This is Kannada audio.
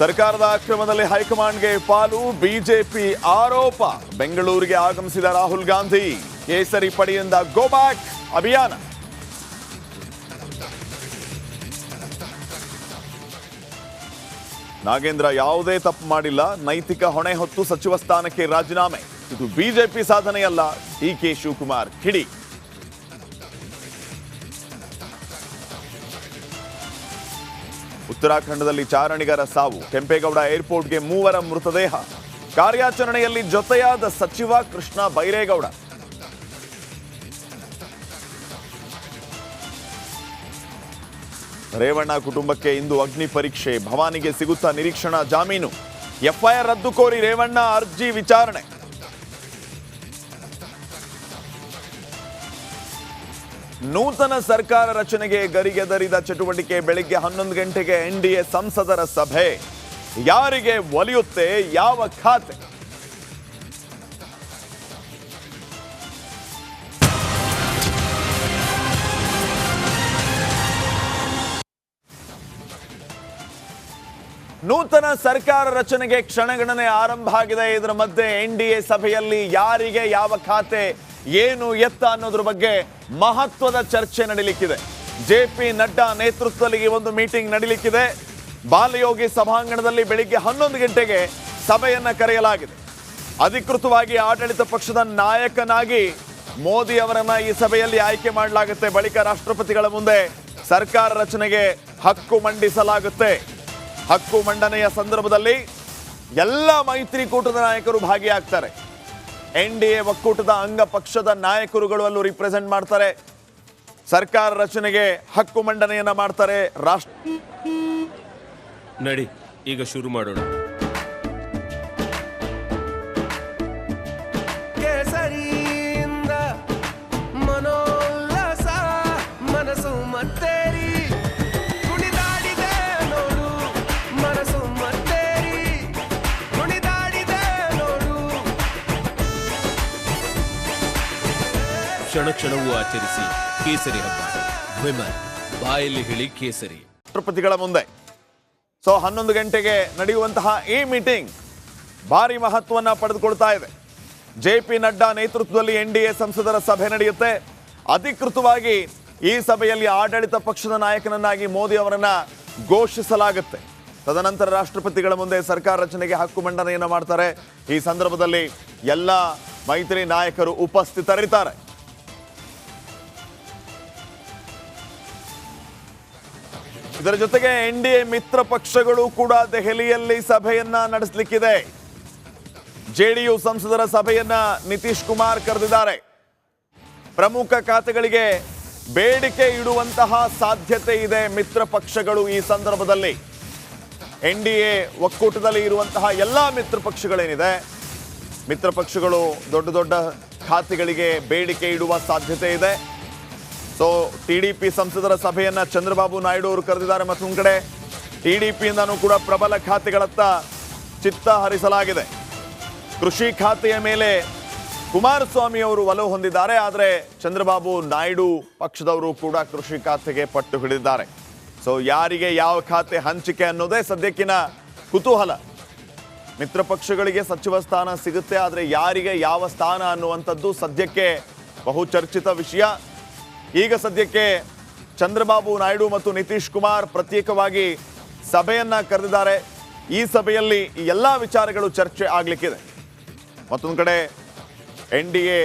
ಸರ್ಕಾರದ ಅಕ್ರಮದಲ್ಲಿ ಹೈಕಮಾಂಡ್ಗೆ ಪಾಲು ಬಿಜೆಪಿ ಆರೋಪ. ಬೆಂಗಳೂರಿಗೆ ಆಗಮಿಸಿದ ರಾಹುಲ್ ಗಾಂಧಿ ಕೇಸರಿ ಪಡೆಯಿಂದ ಗೋ ಬ್ಯಾಕ್ ಅಭಿಯಾನ. ನಾಗೇಂದ್ರ ಯಾವುದೇ ತಪ್ಪು ಮಾಡಿಲ್ಲ, ನೈತಿಕ ಹೊಣೆ ಹೊತ್ತು ಸಚಿವ ಸ್ಥಾನಕ್ಕೆ ರಾಜೀನಾಮೆ. ಇದು ಬಿಜೆಪಿ ಸಾಧನೆಯಲ್ಲ, ಡಿ ಕೆ ಶಿವಕುಮಾರ್ ಕಿಡಿ. ಉತ್ತರಾಖಂಡದಲ್ಲಿ ಚಾರಣಿಗರ ಸಾವು. ಕೆಂಪೇಗೌಡ ಏರ್ಪೋರ್ಟ್ಗೆ ಮೂವರ ಮೃತದೇಹ. ಕಾರ್ಯಾಚರಣೆಯಲ್ಲಿ ಜೊತೆಯಾದ ಸಚಿವ ಕೃಷ್ಣ ಬೈರೇಗೌಡ. ರೇವಣ್ಣ ಕುಟುಂಬಕ್ಕೆ ಇಂದು ಅಗ್ನಿ ಪರೀಕ್ಷೆ. ಭವಾನಿಗೆ ಸಿಗುತ್ತಾ ನಿರೀಕ್ಷಣಾ ಜಾಮೀನು. ಎಫ್ಐಆರ್ ರದ್ದು ಕೋರಿ ರೇವಣ್ಣ ಅರ್ಜಿ ವಿಚಾರಣೆ. ನೂತನ ಸರ್ಕಾರ ರಚನೆಗೆ ಗರಿಗೆದರಿದ ಚಟುವಟಿಕೆ ಬೆಳಿಗ್ಗೆ ಹನ್ನೊಂದು ಗಂಟೆಗೆ ಎನ್ಡಿಎ ಸಂಸದರ ಸಭೆ. ಯಾರಿಗೆ ಒಲಿಯುತ್ತೆ, ಯಾವ ಖಾತೆ? ನೂತನ ಸರ್ಕಾರ ರಚನೆಗೆ ಕ್ಷಣಗಣನೆ ಆರಂಭ ಆಗಿದೆ. ಇದರ ಮಧ್ಯೆ ಎನ್ ಡಿ ಎ ಸಭೆಯಲ್ಲಿ ಯಾರಿಗೆ ಯಾವ ಖಾತೆ ಏನು ಎತ್ತ ಅನ್ನೋದ್ರ ಬಗ್ಗೆ ಮಹತ್ವದ ಚರ್ಚೆ ನಡೀಲಿಕ್ಕಿದೆ. ಜೆ ಪಿ ನಡ್ಡಾ ನೇತೃತ್ವದಲ್ಲಿ ಒಂದು ಮೀಟಿಂಗ್ ನಡೀಲಿಕ್ಕಿದೆ. ಬಾಲಯೋಗಿ ಸಭಾಂಗಣದಲ್ಲಿ ಬೆಳಿಗ್ಗೆ ಹನ್ನೊಂದು ಗಂಟೆಗೆ ಸಭೆಯನ್ನ ಕರೆಯಲಾಗಿದೆ. ಅಧಿಕೃತವಾಗಿ ಆಡಳಿತ ಪಕ್ಷದ ನಾಯಕನಾಗಿ ಮೋದಿ ಅವರನ್ನ ಈ ಸಭೆಯಲ್ಲಿ ಆಯ್ಕೆ ಮಾಡಲಾಗುತ್ತೆ. ಬಳಿಕ ರಾಷ್ಟ್ರಪತಿಗಳ ಮುಂದೆ ಸರ್ಕಾರ ರಚನೆಗೆ ಹಕ್ಕು ಮಂಡಿಸಲಾಗುತ್ತೆ. ಹಕ್ಕು ಮಂಡನೆಯ ಸಂದರ್ಭದಲ್ಲಿ ಎಲ್ಲ ಮೈತ್ರಿಕೂಟದ ನಾಯಕರು ಭಾಗಿಯಾಗ್ತಾರೆ. ಎನ್ ಡಿ ಎ ಒಕ್ಕೂಟದ ಅಂಗ ಪಕ್ಷದ ನಾಯಕರುಗಳು ಅಲ್ಲೂ ರಿಪ್ರೆಸೆಂಟ್ ಮಾಡ್ತಾರೆ. ಸರ್ಕಾರ ರಚನೆಗೆ ಹಕ್ಕು ಮಂಡನೆಯನ್ನ ಮಾಡ್ತಾರೆ. ರಾಷ್ಟ್ರ ನಡಿ, ಈಗ ಶುರು ಮಾಡೋಣ. ಕ್ಷಣ ಕ್ಷಣವೂ ಆಚರಿಸಿ ಕೇಸರಿ ಹಬ್ಬ. ವಿಮಲ್, ಬಾಯಲ್ಲಿ ಹೇಳಿ ಕೇಸರಿ. ರಾಷ್ಟ್ರಪತಿಗಳ ಮುಂದೆ. ಸೊ, ಹನ್ನೊಂದು ಗಂಟೆಗೆ ನಡೆಯುವಂತಹ ಈ ಮೀಟಿಂಗ್ ಭಾರಿ ಮಹತ್ವವನ್ನ ಪಡೆದುಕೊಳ್ತಾ ಇದೆ. ಜೆ ಪಿ ನಡ್ಡಾ ನೇತೃತ್ವದಲ್ಲಿ ಎನ್ ಡಿ ಎ ಸಂಸದರ ಸಭೆ ನಡೆಯುತ್ತೆ. ಅಧಿಕೃತವಾಗಿ ಈ ಸಭೆಯಲ್ಲಿ ಆಡಳಿತ ಪಕ್ಷದ ನಾಯಕನನ್ನಾಗಿ ಮೋದಿ ಅವರನ್ನ ಘೋಷಿಸಲಾಗುತ್ತೆ. ತದನಂತರ ರಾಷ್ಟ್ರಪತಿಗಳ ಮುಂದೆ ಸರ್ಕಾರ ರಚನೆಗೆ ಹಕ್ಕು ಮಂಡನೆಯನ್ನು ಮಾಡ್ತಾರೆ. ಈ ಸಂದರ್ಭದಲ್ಲಿ ಎಲ್ಲ ಮೈತ್ರಿ ನಾಯಕರು ಉಪಸ್ಥಿತರಿದ್ದಾರೆ. ಇದರ ಜೊತೆಗೆ ಎನ್ ಡಿ ಎ ಮಿತ್ರ ಪಕ್ಷಗಳು ಕೂಡ ದೆಹಲಿಯಲ್ಲಿ ಸಭೆಯನ್ನ ನಡೆಸಲಿಕ್ಕಿದೆ. ಜೆಡಿಯು ಸಂಸದರ ಸಭೆಯನ್ನ ನಿತೀಶ್ ಕುಮಾರ್ ಕರೆದಿದ್ದಾರೆ. ಪ್ರಮುಖ ಖಾತೆಗಳಿಗೆ ಬೇಡಿಕೆ ಇಡುವಂತಹ ಸಾಧ್ಯತೆ ಇದೆ ಮಿತ್ರ ಪಕ್ಷಗಳು ಈ ಸಂದರ್ಭದಲ್ಲಿ. ಎನ್ ಡಿ ಎ ಒಕ್ಕೂಟದಲ್ಲಿ ಇರುವಂತಹ ಎಲ್ಲ ಮಿತ್ರ ಪಕ್ಷಗಳೇನಿದೆ, ಮಿತ್ರ ಪಕ್ಷಗಳು ದೊಡ್ಡ ದೊಡ್ಡ ಖಾತೆಗಳಿಗೆ ಬೇಡಿಕೆ ಇಡುವ ಸಾಧ್ಯತೆ ಇದೆ. ಸೊ ಟಿ ಡಿ ಪಿ ಸಂಸದರ ಸಭೆಯನ್ನ ಚಂದ್ರಬಾಬು ನಾಯ್ಡು ಅವರು ಕರೆದಿದ್ದಾರೆ. ಮತ್ತೊಂದು ಕಡೆ ಟಿ ಡಿ ಪಿಯಿಂದನೂ ಕೂಡ ಪ್ರಬಲ ಖಾತೆಗಳತ್ತ ಚಿತ್ತ ಹರಿಸಲಾಗಿದೆ. ಕೃಷಿ ಖಾತೆಯ ಮೇಲೆ ಕುಮಾರಸ್ವಾಮಿ ಅವರು ಒಲವು ಹೊಂದಿದ್ದಾರೆ. ಆದರೆ ಚಂದ್ರಬಾಬು ನಾಯ್ಡು ಪಕ್ಷದವರು ಕೂಡ ಕೃಷಿ ಖಾತೆಗೆ ಪಟ್ಟು ಹಿಡಿದಿದ್ದಾರೆ. ಸೊ ಯಾರಿಗೆ ಯಾವ ಖಾತೆ ಹಂಚಿಕೆ ಅನ್ನೋದೇ ಸದ್ಯಕ್ಕಿನ ಕುತೂಹಲ. ಮಿತ್ರ ಪಕ್ಷಗಳಿಗೆ ಸಚಿವ ಸ್ಥಾನ ಸಿಗುತ್ತೆ, ಆದರೆ ಯಾರಿಗೆ ಯಾವ ಸ್ಥಾನ ಅನ್ನುವಂಥದ್ದು ಸದ್ಯಕ್ಕೆ ಬಹುಚರ್ಚಿತ ವಿಷಯ. ಈಗ ಸದ್ಯಕ್ಕೆ ಚಂದ್ರಬಾಬು ನಾಯ್ಡು ಮತ್ತು ನಿತೀಶ್ ಕುಮಾರ್ ಪ್ರತ್ಯೇಕವಾಗಿ ಸಭೆಯನ್ನ ಕರೆದಿದ್ದಾರೆ. ಈ ಸಭೆಯಲ್ಲಿ ಎಲ್ಲ ವಿಚಾರಗಳು ಚರ್ಚೆ ಆಗಲಿಕ್ಕಿದೆ. ಮತ್ತೊಂದು ಕಡೆ ಎನ್ ಡಿ ಎ